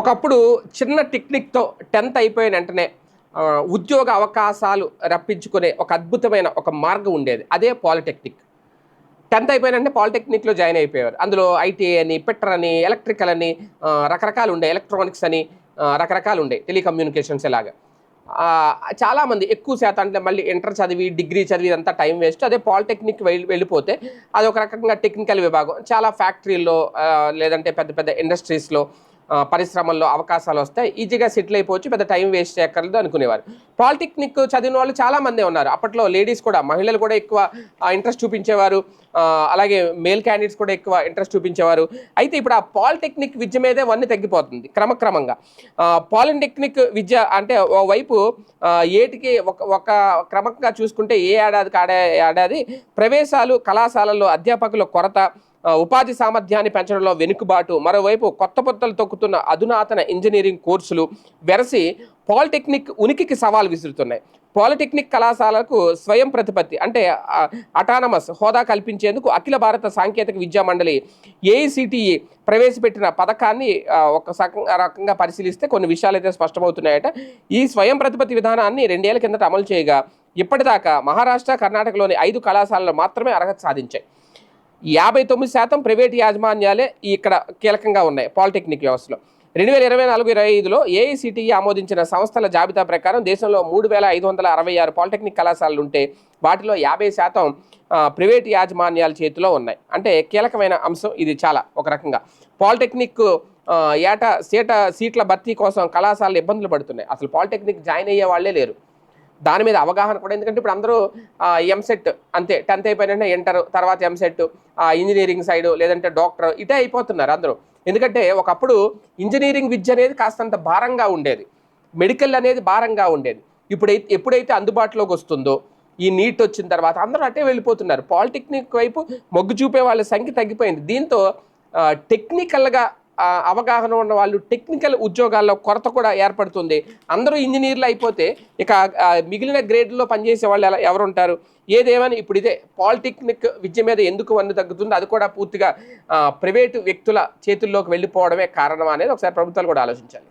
ఒకప్పుడు చిన్న టెక్నిక్తో టెన్త్ అయిపోయిన వెంటనే ఉద్యోగ అవకాశాలు రప్పించుకునే ఒక అద్భుతమైన ఒక మార్గం ఉండేది. అదే పాలిటెక్నిక్ టెన్త్ అయిపోయినంటే పాలిటెక్నిక్లో జాయిన్ అయిపోయారు అందులో ఐటీఐ అని పెట్టర్ అని ఎలక్ట్రికల్ అని రకరకాలు ఉండే ఎలక్ట్రానిక్స్ అని రకరకాలు ఉండే టెలికమ్యూనికేషన్స్ ఇలాగా చాలామంది ఎక్కువ శాతం అంటే మళ్ళీ ఇంటర్ చదివి డిగ్రీ చదివి అంతా టైం వేస్ట్ అదే పాలిటెక్నిక్ వెళ్ళి వెళ్ళిపోతే అది ఒక రకంగా టెక్నికల్ విభాగం. చాలా ఫ్యాక్టరీల్లో లేదంటే పెద్ద పెద్ద ఇండస్ట్రీస్లో పరిశ్రమల్లో అవకాశాలు వస్తాయి. ఈజీగా సెటిల్ అయిపోవచ్చు. పెద్ద టైం వేస్ట్ చేయక్కర్లేదు అనుకునేవారు. పాలిటెక్నిక్ చదివిన వాళ్ళు చాలా మందే ఉన్నారు. అప్పట్లో లేడీస్ కూడా మహిళలు కూడా ఎక్కువ ఇంట్రెస్ట్ చూపించేవారు. అలాగే మేల్ క్యాండిడేట్స్ కూడా ఎక్కువ ఇంట్రెస్ట్ చూపించేవారు. అయితే ఇప్పుడు ఆ పాలిటెక్నిక్ విద్య మీదే వన్నీ తగ్గిపోతుంది క్రమక్రమంగా. పాలిటెక్నిక్ విద్య అంటే ఓవైపు వైపు ఏటికి ఒక ఒక క్రమంగా చూసుకుంటే ఏ ఏడాది ఆడే ఏడాది ప్రవేశాలు కళాశాలల్లో అధ్యాపకుల కొరత ఉపాధి సామర్థ్యాన్ని పెంచడంలో వెనుకబాటు. మరోవైపు కొత్త పొత్తలు తొక్కుతున్న అధునాతన ఇంజనీరింగ్ కోర్సులు వెరసి పాలిటెక్నిక్ ఉనికికి సవాల్ విసురుతున్నాయి. పాలిటెక్నిక్ కళాశాలకు స్వయం ప్రతిపత్తి అంటే అటానమస్ హోదా కల్పించేందుకు అఖిల భారత సాంకేతిక విద్యా మండలి ఏఐసిటిఈ ప్రవేశపెట్టిన పథకాన్ని ఒక రకంగా పరిశీలిస్తే కొన్ని విషయాలు అయితే స్పష్టమవుతున్నాయట. ఈ స్వయం ప్రతిపత్తి విధానాన్ని రెండేళ్ళ కిందట అమలు చేయగా ఇప్పటిదాకా మహారాష్ట్ర కర్ణాటకలోని ఐదు కళాశాలలు మాత్రమే అర్హత సాధించాయి. యాభై తొమ్మిది శాతం ప్రైవేట్ యాజమాన్యాలే ఇక్కడ కీలకంగా ఉన్నాయి పాలిటెక్నిక్ వ్యవస్థలో. రెండు వేల ఇరవై నాలుగు ఇరవై ఐదులో ఏఐసిటిఈ ఆమోదించిన సంస్థల జాబితా ప్రకారం దేశంలో మూడు వేల ఐదు వందల అరవై ఆరు పాలిటెక్నిక్ కళాశాలలు ఉంటే వాటిలో యాభై శాతం ప్రైవేట్ యాజమాన్యాల చేతిలో ఉన్నాయి. అంటే కీలకమైన అంశం ఇది చాలా ఒక రకంగా. పాలిటెక్నిక్ ఏటా సీట సీట్ల భర్తీ కోసం కళాశాలలు ఇబ్బందులు పడుతున్నాయి. అసలు పాలిటెక్నిక్ జాయిన్ అయ్యే వాళ్ళే లేరు. దాని మీద అవగాహన కూడా. ఎందుకంటే ఇప్పుడు అందరూ ఎంసెట్ అంతే టెన్త్ అయిపోయిన ఇంటర్ తర్వాత ఎంసెట్ ఇంజనీరింగ్ సైడ్ లేదంటే డాక్టర్ ఇటే అయిపోతున్నారు అందరూ. ఎందుకంటే ఒకప్పుడు ఇంజనీరింగ్ విద్య అనేది కాస్తంత భారంగా ఉండేది. మెడికల్ అనేది భారంగా ఉండేది. ఇప్పుడైతే ఎప్పుడైతే అందుబాటులోకి వస్తుందో ఈ నీట్ వచ్చిన తర్వాత అందరూ అటే వెళ్ళిపోతున్నారు. పాలిటెక్నిక్ వైపు మొగ్గు చూపే వాళ్ళ సంఖ్య తగ్గిపోయింది. దీంతో టెక్నికల్గా అవగాహన ఉన్న వాళ్ళు టెక్నికల్ ఉద్యోగాల్లో కొరత కూడా ఏర్పడుతుంది. అందరూ ఇంజనీర్లు అయిపోతే ఇక మిగిలిన గ్రేడ్లో పనిచేసే వాళ్ళు ఎలా ఎవరుంటారు? ఏదేమని ఇప్పుడు ఇదే పాలిటెక్నిక్ విద్య మీద ఎందుకు వన్ను తగ్గుతుంది? అది కూడా పూర్తిగా ప్రైవేటు వ్యక్తుల చేతుల్లోకి వెళ్ళిపోవడమే కారణం అనేది ఒకసారి ప్రభుత్వాలు కూడా ఆలోచించాలి.